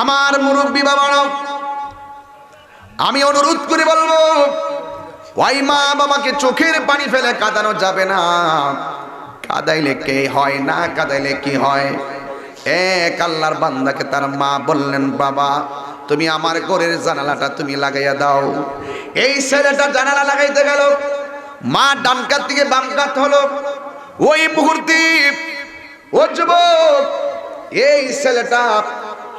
আমার মুরব্বী বাবারা, আমি অনুরোধ করে বলব, ওই মা বাবাকে চোখের পানি ফেলে কাঁদানো যাবে না। কাদাইলে কে হয় না, কাদাইলে কি হয়? এক বান্দাকে তার মা বললেন, বাবা, তুমি আমার ঘরের জানালাটা তুমি লাগাইয়া দাও। এই ছেলেটা জানালা লাগাইতে গেল। মা ডান কাত থেকে বাম কাত হলো। ওই মুহূর্তে, ও যুবক, এই ছেলেটা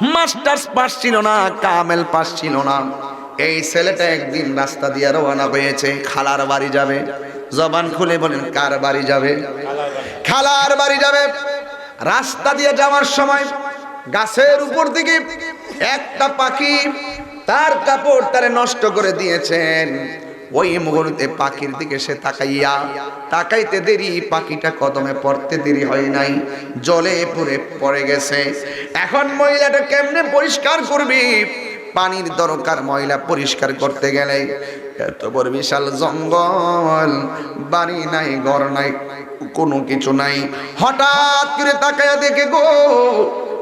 মাস্টার্স পাস ছিল না, কামেল পাস ছিল না। এই ছেলেটা একদিন রাস্তা দিয়ে রওনা হয়েছে, খালার বাড়ি যাবে। জবান খুলে বলেন, কার বাড়ি যাবে? খালার বাড়ি যাবে। রাস্তা দিয়ে যাওয়ার সময় গাছের উপর দিকে একটা পাখি তার কাপড় তারে নষ্ট করে দিয়েছেন। ওই মুহূর্তে পাখির দিকে সে তাকাইয়া তাকাইতে দেরি, পাখিটা কদমে পড়তে দেরি হয় নাই, জলে পুরে পড়ে গেছে। এখন মহিলাটা কেমনে পরিষ্কার করবি? পানির দরকার ময়লা পরিষ্কার করতে গেলে এত বড় বিশাল জঙ্গল, বাড়ি নাই, ঘর নাই, কোনো কিছু নাই। হঠাৎ করে তাকায়া দেখে গো,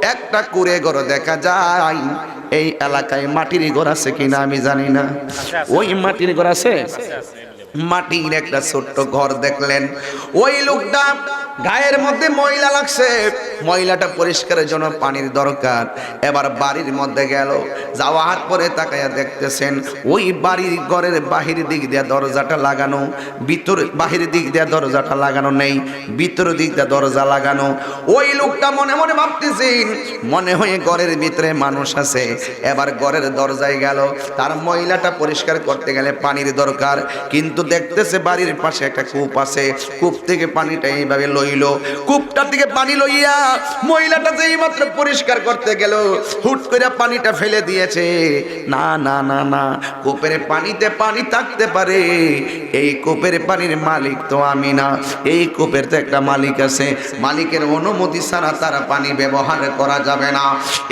একটা কুড়ে ঘর দেখা যায় এই এলাকায় মাটির ঘর আছে কিনা আমি জানি না। ওই মাটির ঘর আছে? মাটির একটা ছোট্ট ঘর দেখলেন। ওই লোকটা গায়ের মধ্যে ময়লা লাগছে। ময়লাটা পরিষ্কারের জন্য পানির দরকার। এবার বাড়ির মধ্যে গেল। যাওয়ার পরে তাকাইয়া দেখতেছেন, ওই বাড়ির ঘরের বাহির দিক দিয়ে দরজাটা লাগানো, ভিতর বাহির দিক দিয়ে দরজাটা লাগানো নেই, ভিতর দিক দিয়ে দরজা লাগানো। ওই লোকটা মনে মনে ভাবতেছেন, মনে হয় ঘরের ভিতরে মানুষ আছে। এবার ঘরের দরজায় গেল। তার ময়লাটা পরিষ্কার করতে গেলে পানির দরকার। কিন্তু দেখতেছে বাড়ির পাশে একটা কূপ আছে। কূপ থেকে পানিটা এইভাবে লইলো। কূপটা থেকে পানি লইয়া মহিলাটা যেই মাত্র পরিষ্কার করতে গেল, হুট করে পানিটা ফেলে দিয়েছে। না না না না, কূপের পানিতে পানি থাকতে পারে। এই কূপের পানির মালিক তো আমি না। এই কূপের তো একটা মালিক আছে। মালিকের অনুমতি ছাড়া তারা পানি ব্যবহার করা যাবে না।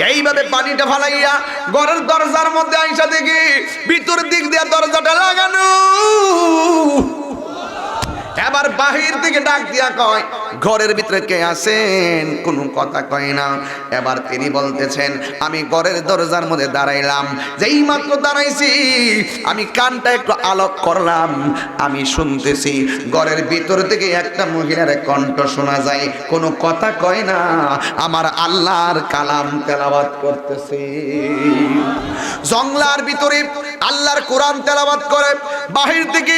এইভাবে পানিটা ফালাইয়া ঘরের দরজার মধ্যে আইসা দেখি, ভিতর দিক দিয়ে দরজাটা লাগানো। এবার বাহির দিকে ডাক দিয়া কয় ঘরের ভিতরে কে আছেন? কোনো কথা কয় না। এবার তিনি বলতেছেন, আমি ঘরের দরজার মধ্যে দাঁড়াইলাম। যেই মাত্র দাঁড়াইছি, আমি কানটা একটু আলোক করলাম। আমি শুনতেছি, ঘরের ভিতর থেকে একটা মহিলার কণ্ঠ শোনা যায়। কোনো কথা কয় না, আমার আল্লাহর কালাম তেলাবাত করতেছে। জংলার ভিতরে আল্লাহর কোরআন তেলাবাত করে। বাহির থেকে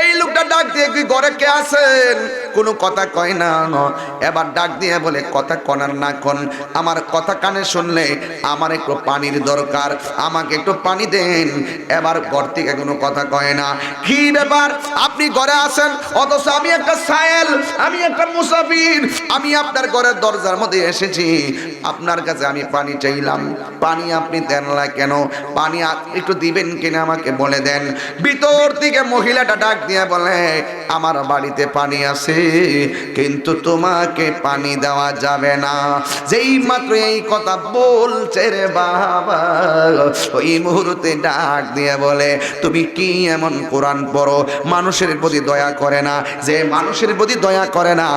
এই লোকটা ডাক দিয়ে কি ঘরে কে আছেন? কোনো কথা কয় না এবার ডাক দিয়ে বলে, কথা কনার না কোন। আমার কথা কানে শুনলে আমার একটু পানির দরকার। আমাকে একটু পানি দেন। এবার ঘর থেকে কোনো কথা কয় না। কি ব্যাপার? আপনি ঘরে আছেন? অথচ আমি একটা সায়েল, আমি একটা মুসাফির। আমি আপনার ঘরের দরজার মধ্যে এসেছি। আপনার কাছে আমি পানি চাইলাম। পানি আপনি দেন না কেন? পানি একটু দিবেন কিনা আমাকে বলে দেন। ভিতর থেকে মহিলাটা ডাক দিয়ে বলে, আমার বাড়িতে পানি আছে, কিন্তু তোমাকে পানি দেওয়া যাবে না। যেই মাত্র এই কথা বলছে রে বাবা, ওই মুহূর্তে ডাক দিয়ে বলে, তুমি কি এমন কোরআন পড়ো? মানুষের প্রতি দয়া করে না। যে মানুষের প্রতি দয়া করে না,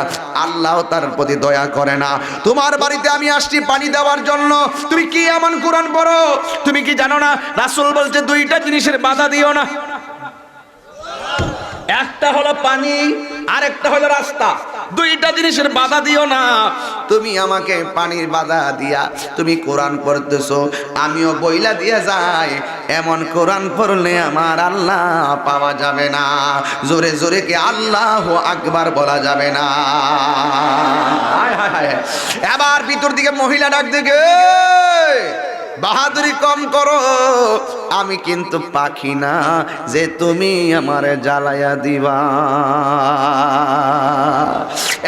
আল্লাহ তার প্রতি দয়া করে না। তোমার বাড়িতে আমি আসছি পানি দেওয়ার জন্য। তুমি কি এমন কোরআন পড়ো? তুমি কি জানো না? রাসূল বলছে, দুইটা জিনিসের বাধা দিও না। একটা হলো পানি আর একটা হলো রাস্তা। দুইটা জিনিসের বাধা দিও না। তুমি আমাকে পানির বাধা দিয়া তুমি কোরআন পড়তেছো, আমিও বইলা দিয়া যাই। এমন কোরআন পড়লে আমার আল্লাহ পাওয়া যাবে না। জোরে জোরে কি আল্লাহ আকবার বলা যাবে না। এবার ভিতর দিকে মহিলা ডাক দিকে বাহাদুরি কম করো। আমি কিন্তু পাখি না যে তুমি আমার জ্বালায়া দিবা।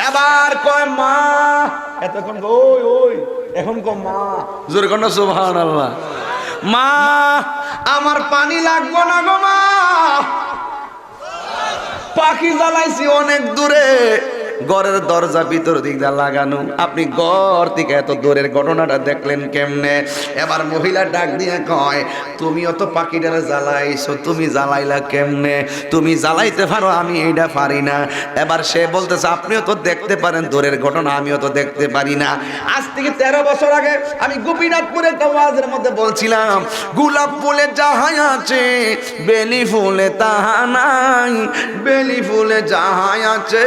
এবার কয় মা, এতক্ষণ ওই ওই, এখন কো মা। জোরে কন্যা সুবহান আল্লাহ মা, আমার পানি লাগবো না গো মা। পাখি জ্বালাইছি অনেক দূরে। ঘরের দরজা ভিতর দিক দিয়ে লাগানো। আপনি ঘর থেকে এত দূরের ঘটনাটা দেখলেন কেমনে? এবার মহিলা ডাক দিয়ে কয় তুমিও তো পাখিটারে জ্বালাইছো, তুমি জ্বালাইলা কেমনে? তুমি জ্বালাইতে পারো, আমি এইটা পারি না। এবার সে বলতেছে, আপনিও তো দেখতে পারেন, দূরের ঘটনা, আমিও তো দেখতে পারি না। আজ থেকে তেরো বছর আগে আমি গোপীনাথপুরে ওয়াজের মধ্যে বলছিলাম, গোলাপ ফুলে যাহাই আছে, বেলি ফুলে তাহা নাই, বেলি ফুলে যাহাই আছে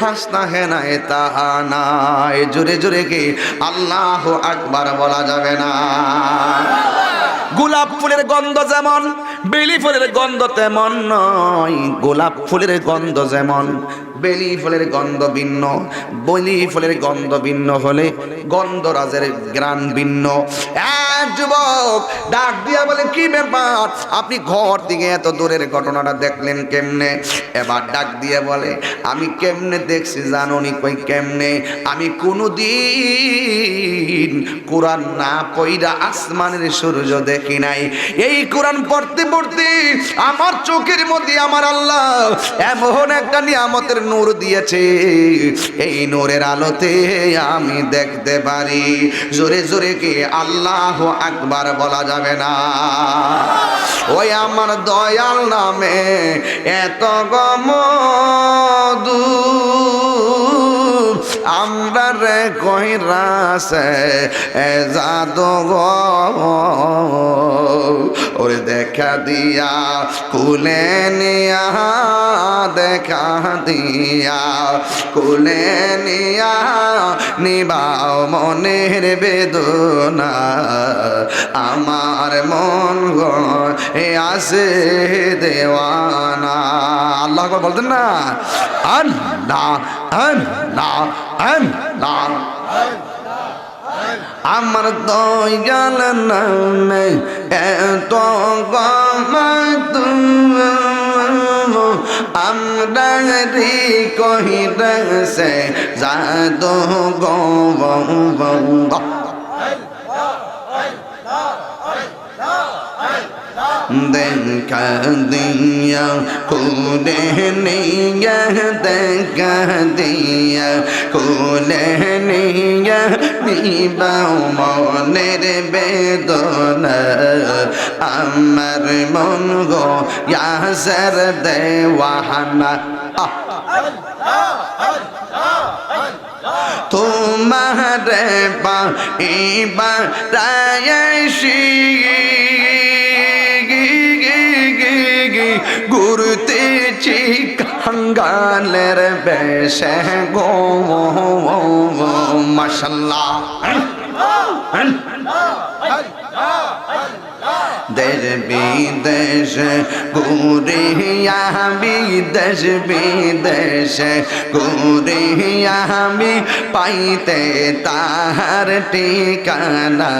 হাসনা হেনায় তাহা নাই জোরে জোরে কি আল্লাহ আকবার বলা যাবে না। গোলাপ ফুলের গন্ধ যেমন, বেলি ফুলের গন্ধ তেমন নয়। গোলাপ ফুলের গন্ধ যেমন বেলি ফুলের গন্ধ ভিন্ন বলি ফুলের গন্ধ ভিন্ন হলে গন্ধরাজের গ্রান ভিন্ন। যুবক ডাক দিয়া বলে, কি ব্যাপার? আপনি ঘর থেকে এত দূরের ঘটনাটা দেখলেন কেমনে? এবার ডাক দিয়ে বলে, আমি কেমনে দেখছি জানুনি কই কেমনে? আমি কোনোদিন কোরআন না পইরা আসমানের সূর্য দেখি নাই। এই কোরআন পড়তে পড়তে আমার চোখের মধ্যে আমার আল্লাহ এমন একটা নিয়ামতের নূর দিয়েছে। এই নূরের আলোতে আমি দেখতে পারি। জোরে জোরে কি আল্লাহ আকবার বলা যাবে না? ওই আমার দয়াল নামে এত গমদু। আমরা রে কইরাছে এ জাদু ওরে দেখা দিয়া কুলে নিয়া দেখা দিয়া, কুলে নিয়া নিবাও মনের বেদনা। আমার মন এ আসে দেওয়ানা। আল্লাহ বলতেন না, আল্লাহ আল্লাহ আল্লাহ। আমার দয়াল নামে এত গমত। আমরা রে কহিরছে জাদু গো দেখা দিয়া কুলে নিয়া দেখা দিয়া কুলে নিয়া নিবাও মনের বেদনা আমার মন গো ইয়াসের দেওয়ানা তোমার পাইবা রায়সি ঘুরতেছি চিকাঙ্গালের বেশে গো মাসাল্লাহ দেশ বিদেশ ঘুরিয়া বিদেশ বিদেশ ঘুরিয়া আমি পাইতে তাহার ঠিকানা।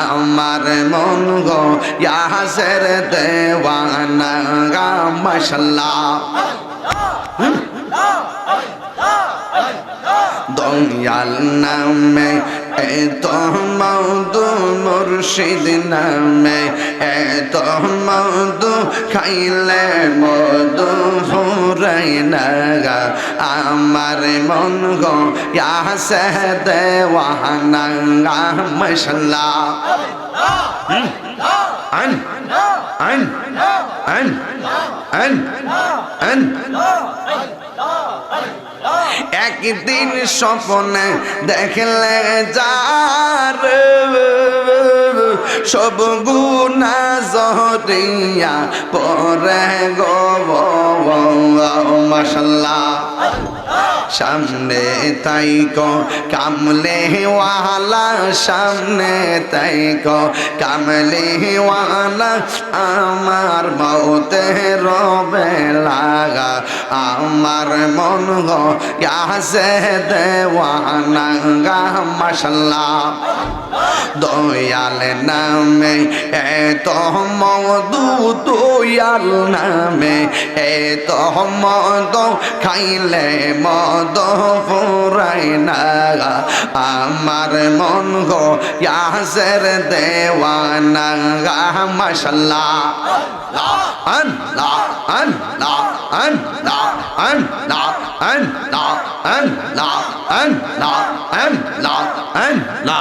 আমার মন গো ইয়াসের দেওয়ানা মশলা দয়াল নামে এত মধু মুর্শিদ নামে, এত মধু খাইলে মধু ফুরাই না আমার মন গো ইয়াসে দেওয়ানা মশলা আন আন আন আন আন। একদিন স্বপ্নে দেখলে যার সব গুণা জহরিয়া পরে গো মশাল্লাহ। সামনে তাই কো কামলে ওয়ালা, সামনে তাই কো কামলে ওয়ালা, আমার মৌতে রবে লাগা, আমার মন গো ইয়াসে দেওয়ানা গা মশাল্লাহ। দয়াল নামে এত মধু দয়াল নামে এত মদ খাইলে মদ ফুরাই না আমার মন গো ইয়াসের দেওয়ানা মাশাল্লাহ। আন লা আন লা আন লা আন লা আন লা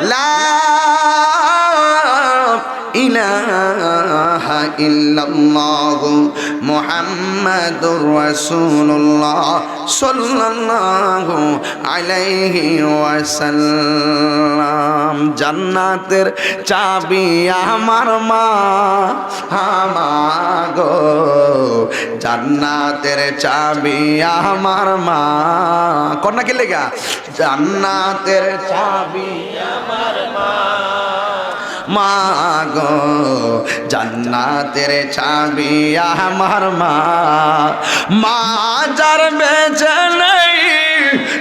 لا জান্নাতের চাবি আমার মা আমাগো। জান্নাতের চাবি আমার মা। কন্যা কে লেগা? জান্নাতের চাবি মাগো, জান্নাতের চাবি আমার মা। মা যার বেঁচে নেই,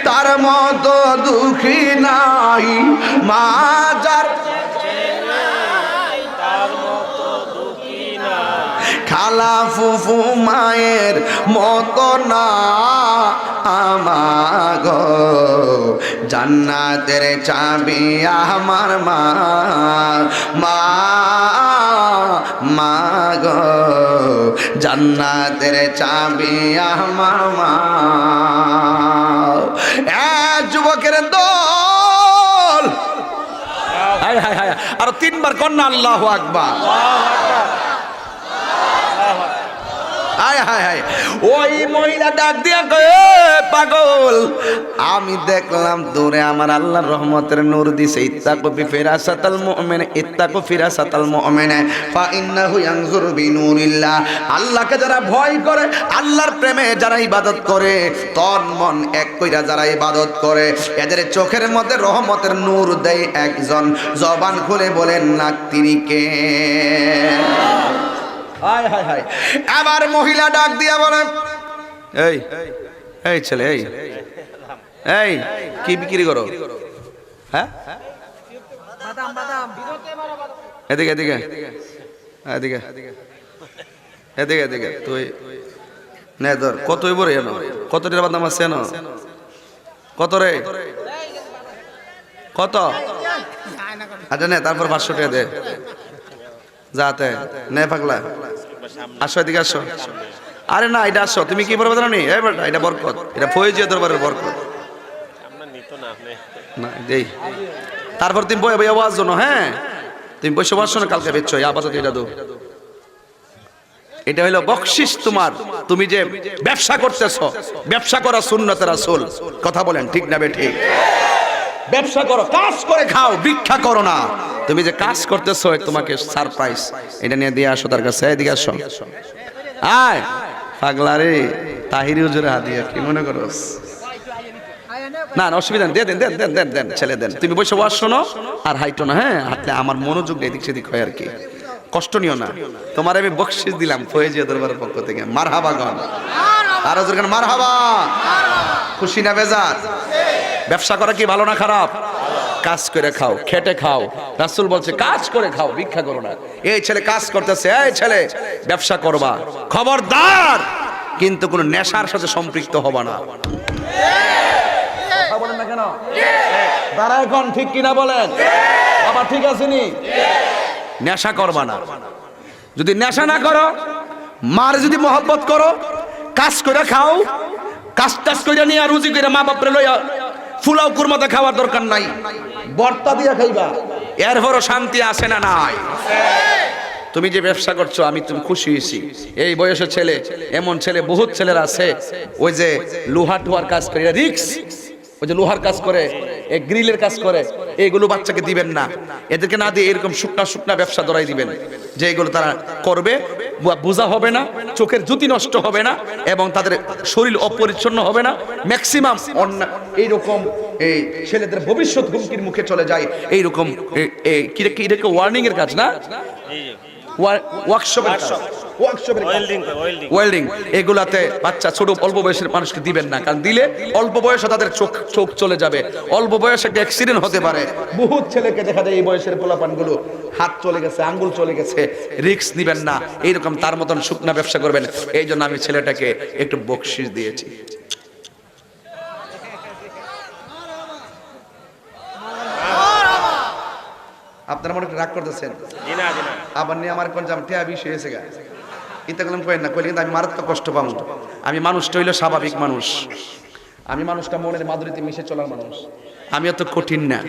তার মতো দুঃখী নাই। মা যার খালা ফুফু মায়ের মতো না। আমাগো, জান্নাতের চাবি আমার মা মা মা গো জান্নাতের চাবি আমার মা। যুবকের দল। আর তিনবার কন্যা আল্লাহ আকবার। হায় হায় হায়। ওই মহিলা ডাক দিয়া কয় পাগল। আমি দেখলাম দূরে আমার আল্লাহর রহমতের নূর দিছে ইত্তাকু বি ফিরাসাতাল মুমিন ইত্তাকু ফিরাসাতাল মুমিন ফা ইন্নাহু ইয়ানজুরু বি নূরিল্লাহ আল্লাহকে যারা ভয় করে, আল্লাহর প্রেমে যারা ইবাদত করে, তন মন এক কইরা যারা ইবাদত করে, এদের চোখের মধ্যে রহমতের নূর দেয় একজন। জবান খুলে বলেন না তিনি কে? হায় হায় হায়। আবার মহিলা ডাক দিয়া বলেন এই এই ছেলে, এই এই, কি বিক্রি করো? হ্যাঁ? এদিকে এদিকে। এদিকে। এদিকে এদিকে। তুই নে, ধর। কত হইব রে, এনো? কত টাকা দাম আছে, এনো? কত রে? কত? আচ্ছা নে, তারপর পাঁচশো টাকা দে। যাতে নে, পাগলা। আসো এদিকে আসো। আরে না এটা আসো। তুমি কি বলবে জানো বেটা এটা বরকত। এটা ফয়েজিয়া দরবারের বরকত। না দেই। তারপর তুমি বই বই আওয়াজ জন্য হ্যাঁ? তুমি বসে বসো না কালকে বেচছো আপাতত এটা দো এটা হলো বকশিস তোমার। তুমি যে ব্যবসা করতেছো ব্যবসা করা সুন্নতের রাসূল। কথা বলেন ঠিক না বে ঠিক? ব্যবসা করো, কাজ করে খাও, ভিক্ষা করো না। তুমি যে কাজ করতেছো তোমাকে সারপ্রাইজ এটা নিয়ে দিয়ে আসো তার কাছে, এদিকে আসো। আয়, পাগলা রে, তাহিরি হুজুরে হাদিয়া কি মনে করোস না না, অসুবিধা নেই, দেন দেন দেন দেন দেন, ছেলে, দেন। তুমি বসে ওয়াজ শোনো আর হাইটো না হ্যাঁ? হাঁটলে আমার মনোযোগ এদিক সেদিক হয় আর কি। কষ্ট নিও না। তোমার আমি বকশিস দিলাম ফয়েজিয়া দরবারের পক্ষ থেকে। মারহাবা গন আর হুজুর মারহাবা। খুশি না বেজার? ব্যবসা করা কি ভালো না খারাপ? কাজ করে খাও, খেটে খাও। রাসুল বলছে, কাজ করে খাও, ভিক্ষা করো না। এই ছেলে কাজ করতেছে, এই ছেলে ব্যবসা করবা। খবরদার! কিন্তু কোনো নেশার সাথে সম্পৃক্ত হবা না। বলেন এখন ঠিক কিনা বলেন? আবার ঠিক আছে নি? নেশা করবা না। যদি নেশা না করো, মার যদি মহব্বত করো, কাজ করে খাও কাজ টাজ করে নিয়ে রুজি করে মা বাপরে লইয়া ফুলাও কুরমাতে খাওয়ার দরকার নাই। বর্তা দিয়া খাইবা। এরপরও শান্তি আসে না নাই। তুমি যে ব্যবসা করছ আমি তুমি খুশি হয়েছি। এই বয়সের ছেলে এমন ছেলে বহুত ছেলের আছে। ওই যে লোহা টুয়ার কাজ করে রিক্স। ওই যে লোহার কাজ করে এই গ্রিলের কাজ করে এইগুলো বাচ্চাকে দিবেন না। এদেরকে না দিয়ে এরকম শুকনা শুকনা ব্যবসা ধরাই দিবেন। যে এগুলো তারা করবে বোঝা হবে না, চোখের জ্যোতি নষ্ট হবে না, এবং তাদের শরীর অপরিচ্ছন্ন হবে না। ম্যাক্সিমাম এইরকম এই ছেলেদের ভবিষ্যৎ হুমকির মুখে চলে যায়। এইরকম কি ওয়ার্নিং এর কাজ না? ওয়ার্কশপের ওয়ার্কশপের ওয়েল্ডিং ওয়েল্ডিং ওয়েল্ডিং এগুলাতে বাচ্চা ছোট অল্প বয়সের মানুষকে দিবেন না কারণ দিলে অল্প বয়সে তাদের চোখ চোখ চলে যাবে। অল্প বয়সে একটা অ্যাক্সিডেন্ট হতে পারে। বহুত ছেলেকে দেখা যায় এই বয়সের পোলাপানগুলো। হাত চলে গেছে আঙ্গুল চলে গেছে। রিস্ক নিবেন না। এইরকম তার মতন শুকনা ব্যবসা করবেন। এই জন্য আমি ছেলেটাকে একটু বকশিস দিয়েছি। আপনারা মনে রাগ করতেছেন? আবার নিয়ে আমার কোন জাম টেয়া বিষ হয়েছে গা। ইতা করলাম কই না কইলে কিন্তু আমি মারাত্মক কষ্ট পাবো। আমি মানুষটা হইল স্বাভাবিক মানুষ। আমি মানুষটা মনের মাধুরীতে মিশে চলার মানুষ। আমি অত কঠিন না।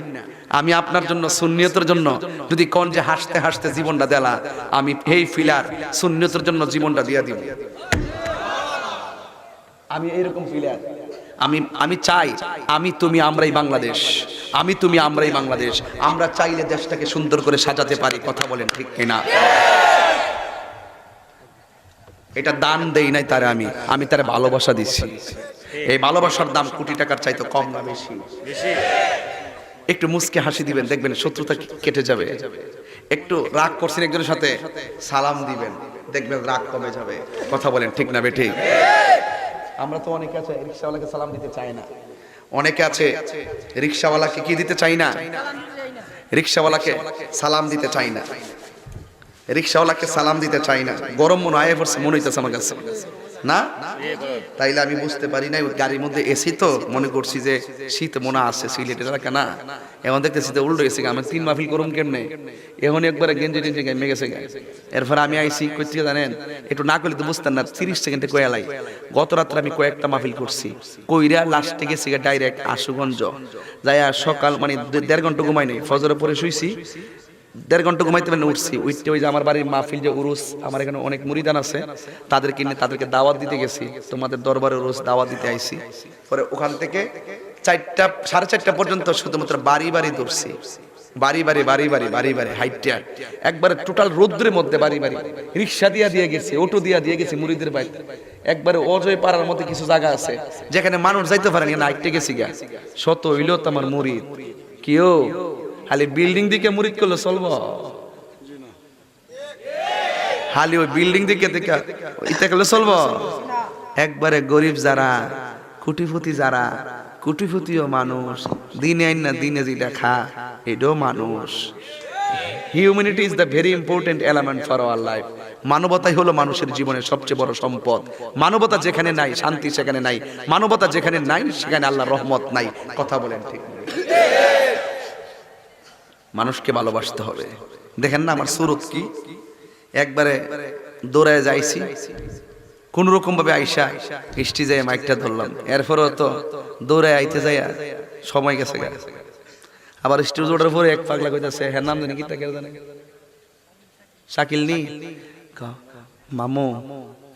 আমি আপনার জন্য সুন্নিয়তের জন্য যদি কোন যে হাসতে হাসতে জীবনটা দেলা আমি এই ফিলার সুন্নিয়তের জন্য জীবনটা দিয়ে দিব। আমি এইরকম ফিলার। আমি আমি চাই, আমি তুমি আমরাই বাংলাদেশ। আমি তুমি আমরাই বাংলাদেশ। আমরা চাইলে দেশটাকে সুন্দর করে সাজাতে পারি, কথা বলেন ঠিক কিনা? এটা দান দেই নাই তারে আমি আমি তারে ভালোবাসা দিচ্ছি এই ভালোবাসার দাম কোটি টাকার চাইতে কম না বেশি। একটু মুসকে হাসি দিবেন, দেখবেন শত্রুতা কেটে যাবে। একটু রাগ করছেন একজনের সাথে, সালাম দিবেন, দেখবেন রাগ কমে যাবে। কথা বলেন ঠিক না বেঠিক আমরা তো অনেকে আছে, রিক্সাওয়ালাকে সালাম দিতে চাই না। অনেকে আছে, রিক্সাওয়ালাকে কি দিতে চাই না? রিক্সাওয়ালাকে সালাম দিতে চাই না। রিক্সাওয়ালাকে সালাম দিতে চাই না। গরম মনে আয় পড়ছে মনে হইতেছে আমার কাছে। না? তাইলে আমি বুঝতে পারি না গাড়ির মধ্যে এসি তো? মনে করছি যে শীত মনে আসছে সিলেটের এলাকা না। এখন দেখতেছি তো উল্টো এসে, আমি তিন মাফিল করুম কেমনে? এখন একবারে গেঞ্জি টেঞ্জি গাইমে গেছে। এরপর আমি আইসি করছি জানেন? একটু না করলে তো বুঝতেন না, তিরিশ সেকেন্ডে কয়ালাই গত রাত্রে আমি কয়েকটা মাহফিল করছি। কইরা লাস্টে গেছি ডাইরেক্ট আশুগঞ্জ। যাই সকাল মানে দেড় ঘণ্টা ঘুমাই নাই, ফজরে পরে শুইছি। দেড় ঘণ্টা ঘুমাইতে পারেন, উঠছি। উঠতে ওই যে আমার বাড়ির মাহফিল যে উরুস, আমার এখানে অনেক মুরিদান আছে। তাদেরকে নিয়ে তাদেরকে দাওয়াত দিতে গেছি। তোমাদের দরবারে উরুস দাওয়াত দিতে আইছি। পরে ওখান থেকে চারটা, সাড়ে চারটা পর্যন্ত শুধুমাত্র বাড়ি বাড়ি দৌড়ছি। বাড়ি বাড়ি বাড়ি বাড়ি বাড়ি বাড়ি হাইটটা একবারে টোটাল রৌদ্রের মধ্যে বাড়ি বাড়ি। রিক্সা দিয়া দিয়ে গেছি, অটো দিয়া দিয়ে গেছি মুড়িদের বাড়িতে একবারে অজয় পাড়ার মধ্যে কিছু জায়গা আছে, যেখানে মানুষ যাইতে পারে না, হাইটে গেছি গা শত হইল তো আমার মুড়িদ কেউ খালি বিল্ডিং দিকে মুরিদ করলে চলব। খালি ওই বিল্ডিং দিকে ইতে করলে চলবো। একবারে গরিব যারা, কুটিপতি যারা, কুটিপতিও মানুষ, দিনে আইন না দিনে যেটা খা এটাও মানুষ। Humanity is the very important element for our life মানবতাই হলো মানুষের জীবনের সবচেয়ে বড় সম্পদ। মানবতা যেখানে নাই, শান্তি সেখানে নাই। মানবতা যেখানে নাই, সেখানে আল্লাহ রহমত নাই। কথা বলেন ঠিক মানুষকে ভালোবাসতে হবে। দেখেন না আমার সুরত কি? একবারে দৌড়ায় যাইছি। কোন রকম ভাবে আইসা স্টি যায় মাইকটা ধরলাম। এরপরেও তো দৌড়ায় আইতে যাই সময় গেছে আবার স্টেজ ওঠার পরে এক পাগলা কইতাছে হ্যাঁ নাম জানি কি তাকে জানে? শাকিল নি মামু।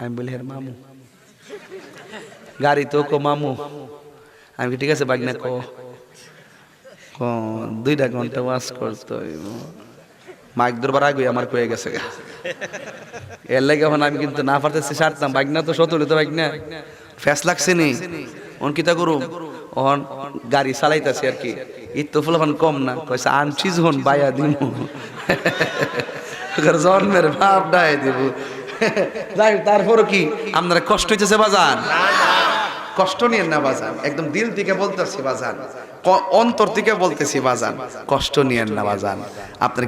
আমি বলি হ্যাঁ মামু। গাড়ি তো কো মামু। আমি ঠিক আছে বাগনা ক, দুইটা ঘণ্টা ওয়াশ করতে মাইক দরবার আগে আমার কয়ে গেছে। এর লাগে এখন আমি কিন্তু না পারতেছি, সারতাম। বাইক না তো সতলে তো বাইক না। ফ্যাস লাগছে নি। অন কিতা করুম গাড়ি চালাইতাছি আর কি। ঈদ তো ফুলফান কম না। কইছে, আনছি বাইয়া দিমু। ওখানে জন্মের ভাব ডাই দিব। যাই তারপরও কি? আপনারা কষ্ট হইতেছে বাজান কষ্ট নিয়ে না বাজান। একদম দিল থেকে বলতেছি বাজান। অন্তর থেকে বলতেছি বাজান। কষ্ট নিয়ে না বাজান।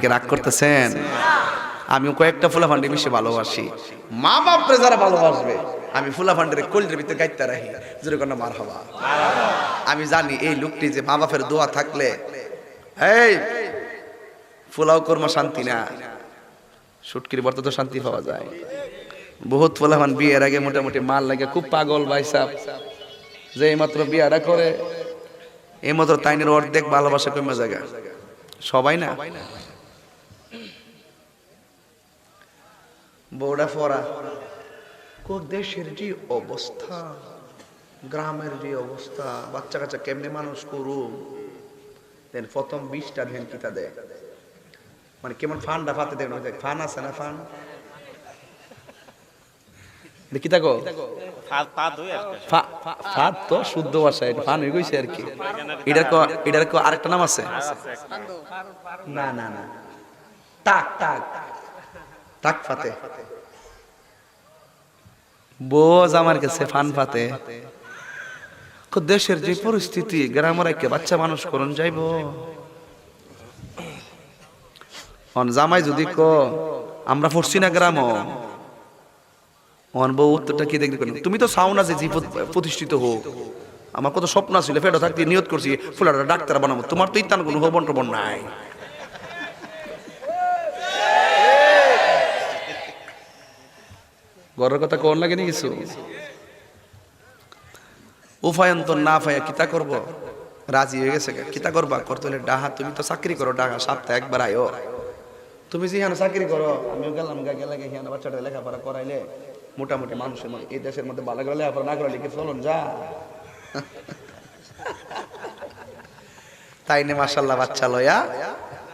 কি রাগ করতেছেন? আমি কয়েকটা ফুলা ফান্ডি বেশি ভালোবাসি। মা বাপরে যারা ভালোবাসবে, আমি ফুলা ফান্ডের কোল্ডের ভিতরে গাইতে রাখি। জোরে কোনো মার হবা আমি জানি এই লোকটি যে মা বাপের দোয়া থাকলে, এই, ফুলাও কর্ম শান্তি না। সুটকির বর্ত তো শান্তি পাওয়া যায়। বহুত ফুলা ফুলাফান বিয়ের আগে মোটামুটি মাল লাগে খুব পাগল ভাই সাহ যে এইমাত্র বিয়ারা করে, এইমাত্র তাইনের অর্ধেক ভালোবাসা কমে জায়গা সবাই না? বৌড়া ফরা। দেশের যে অবস্থা, গ্রামের যে অবস্থা, বাচ্চা কাচ্চা কেমনে মানুষ করুম? দেন প্রথম বিশটা ভ্যান কিতা দেয়? মানে কেমন ফান্ডা ফাতে দেয় না ফান আছে না ফান? এটা কি। থাকো তো শুদ্ধ ভাষা এটা ফান হয়ে গেছে আর কি। এটার কো এটার কো আরেকটা নাম আছে? না না না। টাক টাক টাক ফাতে। বোঝ আমার কাছে ফান ফাতে। দেশের যে পরিস্থিতি গ্রামের একে বাচ্চা মানুষ করুন যাইব। অন জামাই যদি ক আমরা পড়ছি না গ্রাম উত্তরটা কি কেন? তুমি তো যে জি প্রত- প্রতিষ্ঠিত হোক। আমার কত স্বপ্ন ছিল ফেটো থাকতে নিয়ত করছি ফুলাটা ডাক্তার বানাবো। তোমার তো ইত্যান কোনো টবন নাই। ঘরের কথা কোন লাগে নি কিছু? উপায়ন তো না পাইয়া কিতা করব? রাজি হয়ে গেছে কিতা করবা? করতে ডাহা, তুমি তো চাকরি করো, ডাহা, সপ্তাহে একবার আয়ো। তুমি যেখানে চাকরি করো, আমিও গেলাম গা, গেলে বাচ্চাটা লেখাপড়া করাইলে মোটামুটি মানুষের মধ্যে, এই দেশের মধ্যে ভালো করে লেখাপড়া না করে লিখে চলুন, যা। তাই নে মাসাল্লাহ বাচ্চা লয়া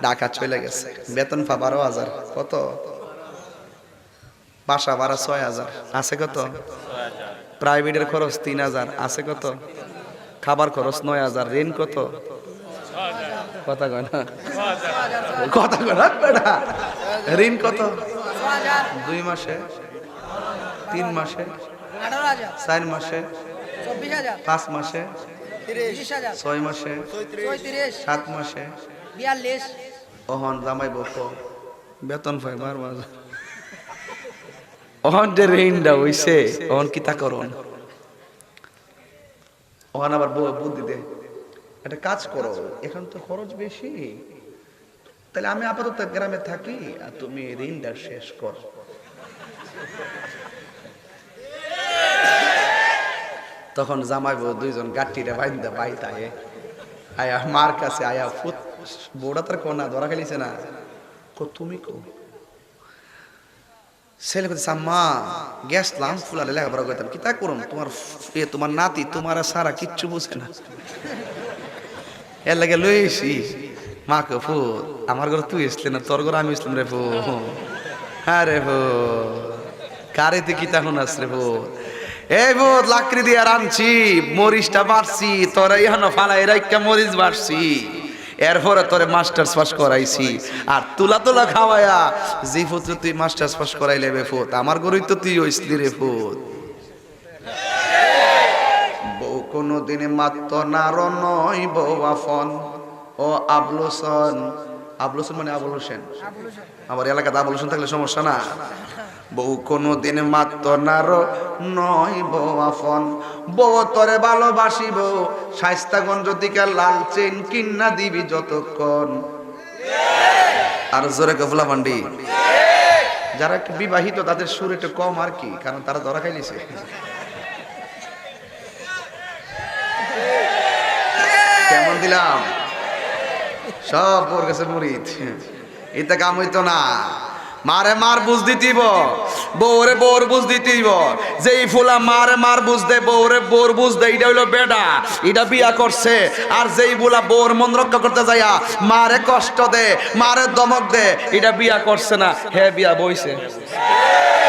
ঢাকা চলে গেছে। বেতন পা বারো হাজার। কত? বাসা ভাড়া ছয় হাজার। আছে কত? প্রাইভেটের খরচ তিন হাজার। আছে কত? খাবার খরচ নয় হাজার। ঋণ কত? কথা কয় না? কথা কয় না ঋণ কত? দুই মাসে? তিন মাসে চার মাসে পাঁচ মাসে ছয় মাসে সাত মাসে। বিয়াল্লিশ। অহন জামাই বক বেতন পাই বার মাস অহন যে ঋণটা হইছে অহন কি তা করুন? অহন আবার বুদ্ধি দে। একটা কাজ করো এখন তো খরচ বেশি। তাহলে আমি আপাতত গ্রামে থাকি আর তুমি ঋণটা শেষ কর। তখন জামাই বউ দুইজন গাঠিরে বাইন্দা বাইতে আয়ে আয়া মার কাছে আয়া ফুত, বউটা তার কোনা ধরা খেলিছে না। কো তুমি কো ছেলে কথা সাম্মা গ্যাস লাম ফুলালে লেখাপড়া করতাম, কি তা করুন তোমার এ, তোমার নাতি, তোমার সারা কিচ্ছু বুঝে না। এর লাগে লইছি। মা কে ফু, আমার ঘরে তুই এসলে না, তোর ঘরে আমি এসলাম রে ফু। হ্যাঁ রে ফু। কারে তুই কি তখন আস রে ফু? এই বোধ লাকড়ি দিয়ে রানছি মরিচটা বাড়ছি তোরা ইহানো ফালাই রাইকা মরিচ বাড়ছি। এরপরে তোরে মাস্টার্স পাস করাইছি। আর তুলা তুলা খাওয়ায়া জি ফুত তুই মাস্টার্স পাস করাইলে বে ফুত। আমার গরুই তো তুই হইসলি রে ফুত। বউ কোনো দিনে মাত্র নার নয় বউ আফন ও আবলোসন। আবলোসন মানে আবুল হোসেন আমার এলাকাতে আবুল হোসেন থাকলে সমস্যা না। বউ কোনো দিন মাত্র নার নয় বউ আফন বউ তরে ভালোবাসিব শাইস্তাগঞ্জ দিকে লাল চেন কিন্না দিবি যতক্ষণ। আর জোরে কফলা মান্ডি। যারা বিবাহিত, তাদের সুর একটু কম আর কি, কারণ তারা ধরা খাইলিছে কেমন দিলাম? সব ওর কাছে মুরিদ এটা কাম হইতো না। মারে মার বুঝ দিতিব। বৌরে বউর বুঝ দিতিব। যেই ফুলা মারে মার বুঝ দে, বউরে বউর বুঝ দে এটা হইল বেডা। এটা বিয়া করছে। আর যেই বুলা বউর মন রক্ষা করতে যাইয়া মারে কষ্ট দে, মারে দমক দে এটা বিয়া করছে না। হে বিয়া বইছে।